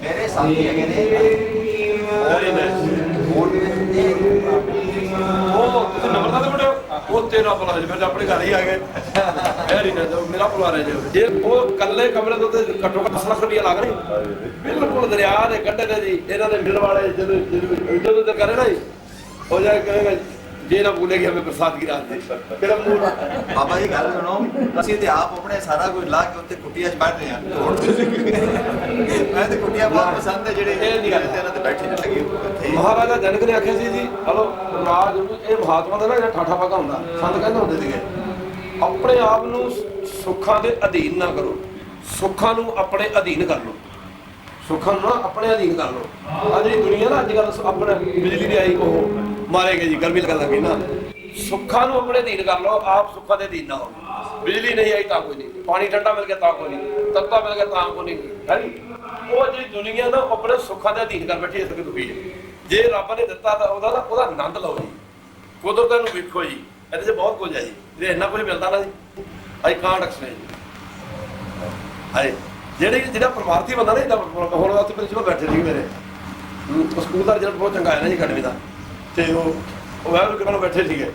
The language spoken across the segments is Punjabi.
ਮੇਰੇ ਸਾਥੀ ਹੈਗੇ ਨੇ ਵੈਰੀ ਨਾਈਸ ਹੋਰ ਵੀ ਨੇ ਉਹ ਤੁਸੀਂ ਨੰਬਰ ਤਾਂ ਬੜਿਓ ਉਹ ਤੇਰਾ ਭਲਾ ਜੀ ਫਿਰ ਆਪਣੇ ਘਰ ਹੀ ਆ ਗਏ ਵੈਰੀ ਨਾਈਸ ਮੇਰਾ ਪਰਿਵਾਰ ਹੈ ਜੇ ਉਹ ਕੱਲੇ ਕਮਰੇ ਤੋਂ ਤੇ ਘੱਟੋ ਘੱਟ 10 ਲੱਖ ਰੁਪਇਆ ਲੱਗ ਰਿਹਾ ਬਿਲਕੁਲ ਦਰਿਆ ਦੇ ਕੰਢੇ ਤੇ ਜੀ ਇਹਨਾਂ ਦੇ ਮਿਲ ਵਾਲੇ ਜਦੋਂ ਜਦੋਂ ਤੇ ਕਰੇ ਨਾ ਜੀ ਹੋ ਜਾਏ ਜੇ ਨਾ ਭੁੱਲੇਗੀ ਹਮੇ ਪ੍ਰਸਾਦ ਕੀ ਰਾਤ ਦੇ ਫਿਰ ਮੂਡ ਬਾਬਾ ਜੀ ਗੱਲ ਸੁਣੋ। ਅਸੀਂ ਤੇ ਆਪ ਆਪਣੇ ਸਾਰਾ ਕੁਝ ਲਾ ਕੇ ਉੱਤੇ ਕੁੱਟੀਆਂ 'ਚ ਬੈਠ ਰਹੇ ਤੁਸੀਂ ਮੈਂ ਤੇ ਕੁੱਟੀਆਂ ਬਹੁਤ ਪਸੰਦ ਹੈ ਜਿਹੜੇ ਇਹ ਨਹੀਂ। ਤੇ ਇਹਨਾਂ ਤੇ ਬੈਠੇ ਨੇ ਲੱਗੇ। ਮਹਾਰਾਜਾ ਜਨਕ ਨੇ ਆਖਿਆ ਸੀ ਜੀ ਹਲੋ ਰਾਜ ਇਹ ਮਹਾਤਮਾ ਦਾ ਨਾ ਜਿਹੜਾ ਠਾਠਾ ਪਾਗਾ ਹੁੰਦਾ ਸੰਤ ਕਹਿੰਦੇ ਹੁੰਦੇ ਸੀਗੇ ਆਪਣੇ ਆਪ ਨੂੰ ਸੁੱਖਾਂ ਦੇ ਅਧੀਨ ਨਾ ਕਰੋ। ਸੁੱਖਾਂ ਨੂੰ ਆਪਣੇ ਅਧੀਨ ਕਰ ਲਓ। ਸੁੱਖਾਂ ਨੂੰ ਨਾ ਆਪਣੇ ਅਧੀਨ ਕਰ ਲਓ ਅੱਜ ਦੀ ਦੁਨੀਆ ਨਾ, ਅੱਜ ਕੱਲ ਆਪਣੇ ਬਿਜਲੀ ਦੀ ਆਈ ਉਹ ਮਾਰੇ ਜੀ, ਗਰਮੀ ਲੱਗਣ ਲੱਗੀ ਨਾ। ਸੁੱਖਾਂ ਨੂੰ ਆਪਣੇ ਅਧੀਨ ਕਰ ਲਓ, ਆਪ ਸੁੱਖਾਂ ਦੇ ਅਧੀਨ ਨਾ ਹੋ। ਬਿਜਲੀ ਨਹੀਂ ਆਈ ਤਾਂ ਕੋਈ ਨਹੀਂ। ਪਾਣੀ ਠੰਡਾ ਮਿਲ ਗਿਆ ਤਾਂ ਕੋਈ ਨਹੀਂ। ਤੱਤਾ ਮਿਲ ਗਿਆ ਤਾਂ ਕੋਈ ਨਹੀਂ। ਹੈ ਉਹ ਜਿਹੜੀ ਦੁਨੀਆ ਨਾ ਆਪਣੇ ਸੁੱਖਾਂ ਦੇ ਅਧੀਨ ਕਰ ਬੈਠੀ ਇਸ ਕਰਕੇ ਦੁਖੀ ਹੈ। ਜੇ ਰੱਬ ਨੇ ਦਿੱਤਾ ਤਾਂ ਉਹਦਾ ਨਾ, ਉਹਦਾ ਆਨੰਦ ਲਓ ਜੀ। ਕੁਦਰਤ ਨੂੰ ਵੇਖੋ ਜੀ। ਇਹਦੇ 'ਚ ਬਹੁਤ ਕੁਝ ਹੈ ਜੀ। ਜੇ ਇੰਨਾ ਕੁਝ ਮਿਲਦਾ ਨਾ ਜੀ। ਆਈ ਕਾਂਟ ਐਕਸਪਲੇਨ ਹਾਏ। ਜਿਹੜੇ ਜਿਹੜਾ ਪਰਮਾਰਥੀ ਬੰਦਾ ਨਾ ਇਹਦਾ ਹੁਣ ਉੱਥੇ ਪ੍ਰਿੰਸੀਪਲ ਬੈਠੇ ਸੀ ਮੇਰੇ। ਉਹ ਸਕੂਲ ਦਾ ਰਿਜ਼ਲਟ ਬਹੁਤ ਚੰਗਾ ਆਇਆ ਨਾ ਜੀ ਅਕੈਡਮੀ ਦਾ। ਤੇ ਉਹ ਉਹ ਮੈਂ ਉਹਨਾਂ ਬੈਠੇ ਸੀਗੇ।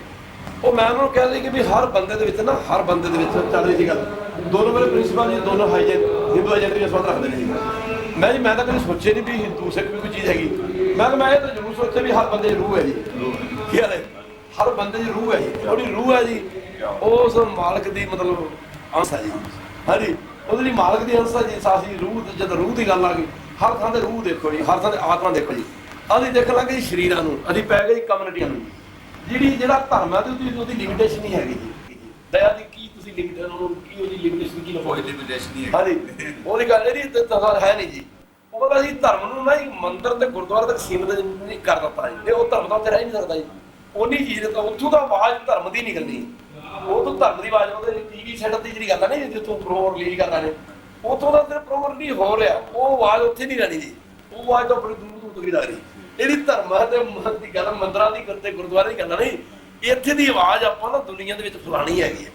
ਉਹ ਮੈਂ ਉਹਨਾਂ ਨੂੰ ਕਹਿ ਲਈ ਕਿ ਵੀ ਹਰ ਬੰਦੇ ਦੇ ਵਿੱਚ ਨਾ, ਹਰ ਬੰਦੇ ਦੇ ਵਿੱਚ ਚੱਲ ਰਹੀ ਸੀ ਗੱਲ। ਦੋਨੋਂ ਮੇਰੇ ਪ੍ਰਿੰਸੀਪਲ ਜੀ, ਦੋਨੋਂ ਹਾਈਜੇ ਹਿੰਦੂ ਹਾਈਜੈਂਟਰੀ ਦਾ ਸੰਬੰਧ ਰੱਖਦੇ ਨੇ ਜੀ। ਮੈਂ ਜੀ, ਮੈਂ ਤਾਂ ਕਦੇ ਸੋਚਿਆ ਨਹੀਂ ਵੀ ਹਿੰਦੂ, ਸਿੱਖ ਵੀ ਕੋਈ ਚੀਜ਼ ਹੈਗੀ। ਮੈਂ ਕਿਹਾ, ਮੈਂ ਇਹ ਤਾਂ ਜ਼ਰੂਰ ਸੋਚਿਆ ਵੀ ਹਰ ਬੰਦੇ 'ਚ ਰੂਹ ਹੈ ਜੀ। ਕੀ ਹਾਲ ਹੈ? ਹਰ ਬੰਦੇ ਦੀ ਰੂਹ ਹੈ ਜੀ। ਉਹਦੀ ਰੂਹ ਹੈ ਜੀ। ਉਸ ਮਾਲਕ ਦੀ ਮਤਲਬ ਅੰਸ਼ ਹੈ ਜੀ। ਹਾਂਜੀ। ਉਹਦੇ ਲਈ ਮਾਲਕ ਦੀ ਅੰਸ਼ ਹੈ ਜੀ ਸਾਸੀ ਰੂਹ ਤੇ ਜਦ ਰੂਹ ਦੀ ਗੱਲ ਆ ਗਈ ਹਰ ਥਾਂ ਤੇ ਰੂਹ ਦੇਖੋ ਜੀ ਹਰ ਥਾਂ ਤੇ ਆਤਮਾ ਦੇਖੋ ਜੀ। ਅਸੀਂ ਦੇਖਣ ਲੱਗੇ ਜੀ ਸਰੀਰਾਂ ਨੂੰ ਅਸੀਂ ਪੈ ਗਏ ਜੀ ਕਮਿਊਨਿਟੀਆਂ ਨੂੰ। ਜਿਹੜੀ ਜਿਹੜਾ ਧਰਮ ਹੈ ਤੇ ਉਹਦੀ ਉਹਦੀ ਲਿਮਿਟੇਸ਼ਨ ਨਹੀਂ ਹੈਗੀ ਜੀ। ਦਇਆ ਦੀ ਕੀ ਤੁਸੀਂ ਲਿਮਿਟ ਉਹਨੂੰ ਕੀ ਉਹਦੀ ਲਿਮਿਟੇਸ਼ਨ ਕੀ ਕੋਈ ਲਗਾਓਗੇ ਲਿਮਿਟੇਸ਼ਨ ਨਹੀਂ ਹੈ ਹਾਂਜੀ। ਉਹਦੀ ਗੱਲ ਇਹਦੀ ਤਾਂ ਤਾਂ ਹੈ ਨਹੀਂ ਜੀ। ਉਹ ਕਹਿੰਦਾ ਜੀ ਧਰਮ ਨੂੰ ਨਾ ਹੀ ਮੰਦਿਰ ਤੇ ਗੁਰਦੁਆਰੇ ਤੱਕ ਸੀਮਿਤ ਨਹੀਂ ਕਰ ਦਿੱਤਾ ਜੀ। ਤੇ ਉਹ ਧਰਮ ਦਾ ਉੱਥੇ ਰਹਿ ਹੀ ਨਹੀਂ ਸਕਦਾ ਜੀ। ਉਨੀ ਚੀਜ਼ ਤਾਂ ਉੱਥੋਂ ਦਾ ਆਵਾਜ਼ ਧਰਮ ਦੀ ਨਿਕਲਣੀ। ਉਹ ਤੋਂ ਧਰਮ ਦੀ ਆਵਾਜ਼ ਉਹਦੇ ਟੀਵੀ ਸੈੱਟ ਦੀ ਜਿਹੜੀ ਗੱਲ ਆ ਨਾ ਜਿੱਥੋਂ ਪ੍ਰੋਗਰਾਮ ਰਿਲੀਜ਼ ਕਰਦਾ ਨੇ, ਉੱਥੋਂ ਦਾ ਤੇ ਪ੍ਰੋਗਰਾਮ ਨਹੀਂ ਹੋ ਰਿਹਾ, ਉਹ ਆਵਾਜ਼ ਉੱਥੇ ਨਹੀਂ ਰਹਿਣੀ ਜੀ। ਉਹ ਆਵਾਜ਼ ਤਾਂ ਬੜੀ ਦੂਰ ਦੂਰ ਤੱਕ ਹੀ ਲੱਗ ਰਹੀ। ਇਹਦੀ ਧਰਮਾਂ ਤੇ ਮਤ ਦੀ ਗੱਲ ਮੰਦਰਾਂ ਦੀ ਕਰਤੇ ਗੁਰਦੁਆਰੇ ਦੀ ਗੱਲ ਨਹੀਂ ਇੱਥੇ ਦੀ ਆਵਾਜ਼ ਆਪਾਂ ਨਾ ਦੁਨੀਆ ਦੇ ਵਿੱਚ ਫਲਾਣੀ ਹੈਗੀ ਹੈ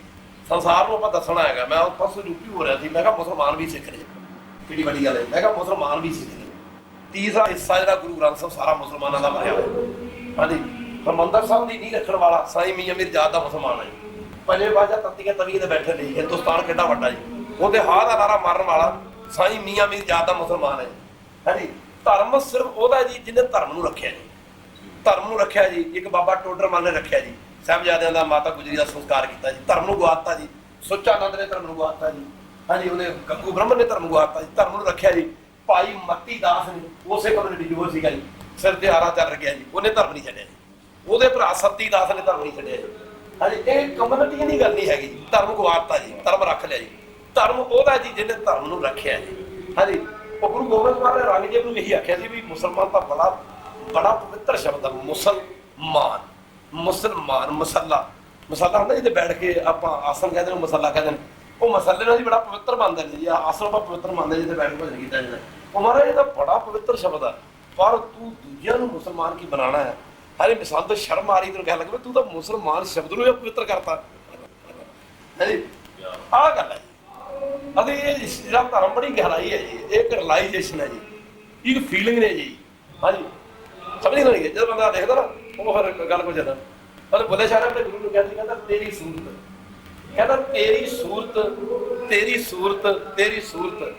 ਸੰਸਾਰ ਨੂੰ ਆਪਾਂ ਦੱਸਣਾ ਹੈਗਾ। ਮੈਂ ਉਸ ਪਾਸੇ ਰੁਕੀ ਹੋ ਰਿਹਾ ਸੀ, ਮੈਂ ਕਿਹਾ ਮੁਸਲਮਾਨ ਵੀ ਸਿੱਖ ਨੇ ਕਿਹੜੀ ਵੱਡੀ ਗੱਲ ਹੈ? ਮੈਂ ਕਿਹਾ ਮੁਸਲਮਾਨ ਵੀ ਸਿੱਖ ਨੇ ਤੀਸਰਾ ਹਿੱਸਾ ਜਿਹੜਾ ਗੁਰੂ ਗ੍ਰੰਥ ਸਾਹਿਬ ਸਾਰਾ ਮੁਸਲਮਾਨਾਂ ਦਾ ਭਰਿਆ ਹੋਇਆ। ਹਾਂਜੀ। ਹਰਮੰਦਰ ਸਾਹਿਬ ਦੀ ਨਹੀਂ ਰੱਖਣ ਵਾਲਾ ਸਾਈ ਮੀਆਂ ਮੀਰ ਜਾਤ ਦਾ ਮੁਸਲਮਾਨ ਹੈ ਜੀ। ਪੰਜਵੇਂ ਬਾਜਾ ਤੱਤੀਆਂ ਤਵੀਆਂ ਤੇ ਬੈਠੇ ਨੇ ਹਿੰਦੁਸਤਾਨ ਕਿੱਡਾ ਵੱਡਾ ਜੀ। ਉਹਦੇ ਹਾਰ ਦਾ ਨਾਰਾ ਮਾਰਨ ਵਾਲਾ ਸਾਈਂ ਮੀਆਂ ਮੀਰ ਜਾਤ ਦਾ ਮੁਸਲਮਾਨ ਹੈ ਹਾਂਜੀ ਧਰਮ ਸਿਰਫ ਉਹਦਾ ਜੀ ਜਿਹਨੇ ਧਰਮ ਨੂੰ ਰੱਖਿਆ ਜੀ। ਧਰਮ ਨੂੰ ਰੱਖਿਆ ਜੀ। ਇੱਕ ਬਾਬਾ ਟੋਡਰਮਲ ਨੇ ਰੱਖਿਆ ਜੀ। ਸਾਹਿਬਜ਼ਾਦਿਆਂ ਦਾ ਮਾਤਾ ਗੁਜਰੀ ਦਾ ਸੰਸਕਾਰ ਕੀਤਾ ਜੀ। ਧਰਮ ਨੂੰ ਗਵਾਤਾ ਜੀ। ਸੁੱਚਾਨੰਦ ਨੇ ਧਰਮ ਨੂੰ ਗਵਾਤਾ ਜੀ। ਹਾਂਜੀ ਉਹਨੇ ਗੱਗੂ ਬ੍ਰਹਮਣ ਨੇ ਧਰਮ ਨੂੰ ਗਵਾਤਾ ਜੀ। ਧਰਮ ਨੂੰ ਰੱਖਿਆ ਜੀ। ਭਾਈ ਮੱਤੀ ਦਾਸ ਨੇ ਉਸੇ ਕਮਿਊਨਿਟੀ ਜੋ ਸੀਗਾ ਜੀ। ਸਿਰ ਤੇ ਹਾਰਾ ਚੱਲ ਰਿਹਾ ਜੀ। ਉਹਨੇ ਧਰਮ ਨਹੀਂ ਛੱਡਿਆ ਜੀ। ਉਹਦੇ ਭਰਾ ਸੱਤੀ ਦਾਸ ਨੇ ਧਰਮ ਨਹੀਂ ਛੱਡਿਆ ਜੀ। ਹਾਂਜੀ ਇਹ ਕਮਿਊਨਿਟੀ ਦੀ ਗੱਲ ਨਹੀਂ ਹੈਗੀ ਜੀ। ਧਰਮ ਗਵਾਤਾ ਜੀ, ਧਰਮ ਰੱਖ ਲਿਆ ਜੀ। ਧਰਮ ਉਹਦਾ ਜੀ ਜਿਹਨੇ ਧਰਮ ਨੂੰ ਰੱਖਿਆ ਜੀ। ਹਾਂਜੀ, ਉਹ ਗੁਰੂ ਗੋਬਿੰਦ ਸਿੰਘ ਨੇ ਰੰਗਜੀਤ ਨੂੰ ਇਹੀ ਆਖਿਆ ਸੀ ਵੀ ਮੁਸਲਮਾਨ ਤਾਂ ਬੜਾ ਬੜਾ ਪਵਿੱਤਰ ਸ਼ਬਦ ਹੈ ਮੁਸਲਮਾਨ ਮੁਸਲਮਾਨ ਮਸੱਲਾ। ਮਸੱਲਾ ਹੁੰਦਾ ਜਿਹਦੇ ਬੈਠ ਕੇ ਆਪਾਂ ਆਸਨ ਕਹਿੰਦੇ ਨੇ, ਮਸੱਲਾ ਕਹਿੰਦੇ ਨੇ। ਉਹ ਮਸੱਲੇ ਨਾਲ ਹੀ ਬੜਾ ਪਵਿੱਤਰ ਬਣਦਾ ਜੀ ਆਹ ਆਸਨ ਆਪਾਂ ਪਵਿੱਤਰ ਮੰਨਦੇ ਜਿਹਦੇ ਬੈਠ ਕੇ ਭਜਨ ਕੀਤਾ ਜਾਂਦਾ। ਉਹ ਮਹਾਰਾਜ ਇਹਦਾ ਬੜਾ ਪਵਿੱਤਰ ਸ਼ਬਦ ਆ। ਪਰ ਤੂੰ ਦੂਜਿਆਂ ਨੂੰ ਮੁਸਲਮਾਨ ਕੀ ਬਣਾਉਣਾ ਹੈ? ਹਰੇ ਮਿਸਾਲ ਤੋਂ ਸ਼ਰਮ ਆ ਰਹੀ, ਤੈਨੂੰ ਕਹਿ ਲੱਗੇ ਤੂੰ ਤਾਂ ਮੁਸਲਮਾਨ ਸ਼ਬਦ ਨੂੰ ਹੀ ਪਵਿੱਤਰ ਕਰਤਾ। ਹੈ ਆਹ ਗੱਲ ਹੈ। ਅਤੇ ਇਹ ਜਿਹੜਾ ਧਰਮ ਬੜੀ ਗਹਿਰਾਈ ਹੈ ਜੀ। ਇਹ ਰਿਲਾਈਜੇਸ਼ਨ ਹੈ ਜੀ। ਇੱਕ ਫੀਲਿੰਗ ਨੇ ਜੀ। ਹਾਂਜੀ। ਸਮਝ ਨਹੀਂ ਜਦੋਂ ਬੰਦਾ ਦੇਖਦਾ ਨਾ, ਉਹ ਫਿਰ ਗੱਲ ਹੋ ਜਾਂਦਾ। ਪਰ ਬੁੱਲੇ ਸ਼ਾਹ ਆਪਣੇ ਗੁਰੂ ਨੂੰ ਕਿਹਾ ਕਹਿੰਦਾ, ਤੇਰੀ ਸੂਰਤ। ਕਹਿੰਦਾ, ਤੇਰੀ ਸੂਰਤ ਤੇਰੀ ਸੂਰਤ ਤੇਰੀ ਸੂਰਤ।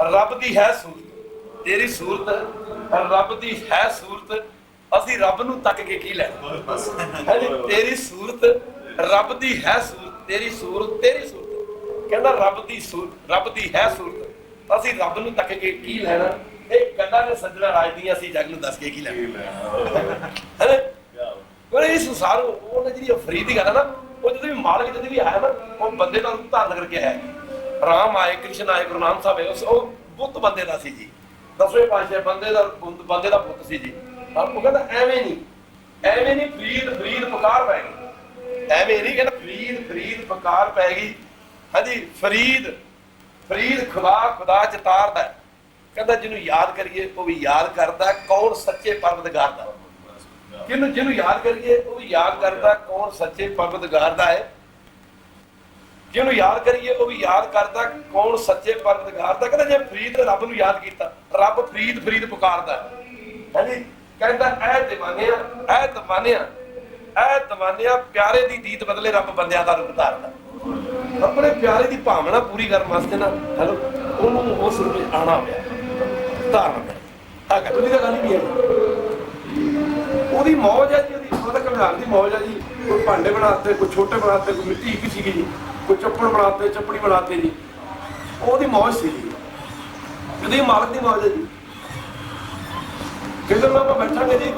ਰੱਬ ਦੀ ਹੈ ਸੂਰਤ। ਤੇਰੀ ਸੂਰਤ, ਰੱਬ ਦੀ ਹੈ ਸੂਰਤ। ਅਸੀਂ ਰੱਬ ਨੂੰ ਤੱਕ ਕੇ ਕੀ ਲੈਣਾ? ਬਸ ਹਾਂਜੀ ਤੇਰੀ ਸੂਰਤ ਰੱਬ ਦੀ ਹੈ ਸੂਰਤ, ਤੇਰੀ ਸੂਰਤ ਤੇਰੀ ਸੂਰਤ। ਕਹਿੰਦਾ ਰੱਬ ਦੀ ਸੂਰਤ, ਰੱਬ ਦੀ ਹੈ ਸੂਰਤ। ਅਸੀਂ ਰੱਬ ਨੂੰ ਤੱਕ ਕੇ ਕੀ ਲੈਣਾ? ਇਹ ਗੱਲਾਂ ਨੇ ਸੱਜਣਾ ਰਾਜ ਦੀਆਂ, ਅਸੀਂ ਜਗ ਨੂੰ ਦੱਸ ਕੇ ਕੀ ਲੈਣਾ? ਹੈ ਪਰ ਇਹ ਸੰਸਾਰ ਉਹਨੇ ਜਿਹੜੀ ਅਫਰੀਦ ਦੀ ਗੱਲ ਹੈ ਨਾ, ਉਹ ਜਦੋਂ ਵੀ ਮਾਲਕ ਜਦੋਂ ਵੀ ਆਇਆ ਨਾ, ਉਹ ਬੰਦੇ ਦਾ ਰੂਪ ਧਾਰਨ ਕਰਕੇ ਆਇਆ ਰਾਮ ਆਏ, ਕ੍ਰਿਸ਼ਨ ਆਏ, ਗੁਰੂ ਨਾਨਕ ਸਾਹਿਬ ਆਏ, ਉਸ ਉਹ ਬੁੱਤ ਬੰਦੇ ਦਾ ਸੀ ਜੀ। ਦਸਵੇਂ ਪਾਤਸ਼ਾਹ, ਬੰਦੇ ਦਾ ਬੰਦੇ ਦਾ ਬੁੱਤ ਸੀ ਜੀ। ਉਹ ਕਹਿੰਦਾ ਐਵੇਂ ਨਹੀਂ ਐਵੇਂ ਨਹੀਂ ਫਰੀਦ ਫਰੀਦ ਪੁਕਾਰ ਪੈ ਗਈ। ਐਵੇਂ ਨਹੀਂ ਕਹਿੰਦਾ ਫਰੀਦ ਫਰੀਦ ਪੁਕਾਰ ਪੈ ਗਈ। ਹਾਂਜੀ, ਫਰੀਦ ਫਰੀਦ ਖੁਦਾ ਖੁਦਾ ਚ ਤਾਰਦਾ ਕਹਿੰਦਾ ਜਿਹਨੂੰ ਯਾਦ ਕਰੀਏ, ਉਹ ਵੀ ਯਾਦ ਕਰਦਾ ਕੌਣ ਸੱਚੇ ਪਰਵਤਗਾਰ ਦਾ ਜਿਹਨੂੰ ਜਿਹਨੂੰ ਯਾਦ ਕਰੀਏ, ਉਹ ਵੀ ਯਾਦ ਕਰਦਾ ਕੌਣ ਸੱਚੇ ਪਰਵਤਗਾਰ ਦਾ ਹੈ। ਜਿਹਨੂੰ ਯਾਦ ਕਰੀਏ, ਉਹ ਵੀ ਯਾਦ ਕਰਦਾ ਕੌਣ ਸੱਚੇ ਪਰਵਤਗਾਰ ਦਾ ਕਹਿੰਦਾ ਜੇ ਫਰੀਦ ਰੱਬ ਨੂੰ ਯਾਦ ਕੀਤਾ, ਰੱਬ ਫਰੀਦ ਫਰੀਦ ਪੁਕਾਰਦਾ ਹਾਂਜੀ ਕਹਿੰਦਾ, ਐ دیਵਾਨਿਆ ਐ دیਵਾਨਿਆ ਐ دیਵਾਨਿਆ ਪਿਆਰੇ ਦੀ ਦੀਤ ਬਦਲੇ ਰੱਬ ਬੰਦਿਆਂ ਦਾ ਰੂਪ ਧਾਰਦਾ। ਆਪਣੇ ਪਿਆਰੇ ਦੀ ਭਾਵਨਾ ਪੂਰੀ ਕਰਨ ਵਾਸਤੇ ਨਾ, ਹਲੋ, ਉਹਨੂੰ ਉਸ ਰੂਪ ਵਿੱਚ ਆਣਾ ਪਿਆ, ਧਾਰਨ ਪਿਆ। ਆ ਗੱਲ, ਉਹਦੀ ਗੱਲ ਨਹੀਂ ਹੈ ਉਹਦੀ ਮੌਜ ਹੈ ਜੀ, ਉਹਦੀ ਉਹਦਾ ਕਮਲਾਨ ਦੀ ਮੌਜ ਹੈ ਜੀ। ਕੋਈ ਭਾਂਡੇ ਬਣਾਤੇ, ਕੋਈ ਛੋਟੇ ਬਣਾਤੇ, ਕੋਈ ਮਿੱਟੀ ਵੀ ਸੀਗੀ ਜੀ। ਕੋਈ ਚੱਪੜ ਬਣਾਤੇ, ਚੱਪੜੀ ਬਣਾਤੇ ਜੀ। ਉਹਦੀ ਮੌਜ ਸੀ ਜੀ। ਉਹਦੀ ਮਾਲਕ ਦੀ ਮੌਜ ਹੈ ਜੀ। ਕਿਤੇ ਨਾ ਆਪਾਂ ਬੈਠਾਂਗੇ ਜੀ